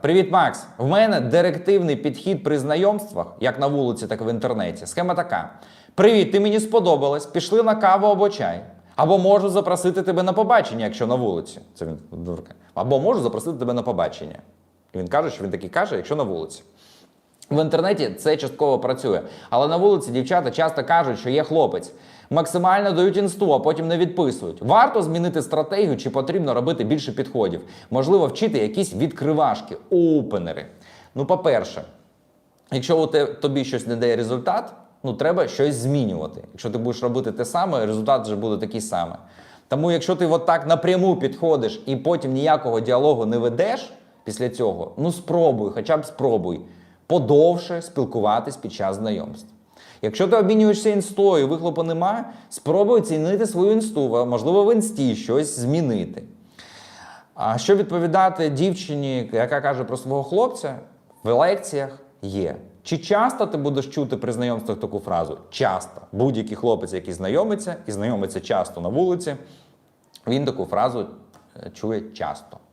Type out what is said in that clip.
Привіт, Макс! В мене директивний підхід при знайомствах, як на вулиці, так і в інтернеті. Схема така: Привіт, ти мені сподобалась, пішли на каву або чай. Або можу запросити тебе на побачення, якщо на вулиці. Це він дурка. Або можу запросити тебе на побачення. І він каже, що він таки каже, якщо на вулиці. В інтернеті це частково працює, але на вулиці дівчата часто кажуть, що є хлопець. Максимально дають інсту, а потім не відписують. Варто змінити стратегію, чи потрібно робити більше підходів. Можливо, вчити якісь відкривашки, опенери. Ну, по-перше, якщо тобі щось не дає результат, ну треба щось змінювати. Якщо ти будеш робити те саме, результат вже буде такий самий. Тому, якщо ти от так напряму підходиш і потім ніякого діалогу не ведеш після цього, ну спробуй, хоча б спробуй подовше спілкуватись під час знайомств. Якщо ти обмінюєшся інстою, вихлопу нема, спробуй цінити свою інсту, можливо, в інсті щось змінити. А що відповідати дівчині, яка каже про свого хлопця, в лекціях є. Чи часто ти будеш чути при знайомствах таку фразу? Часто. Будь-який хлопець, який знайомиться, і знайомиться часто на вулиці, він таку фразу е, чує часто.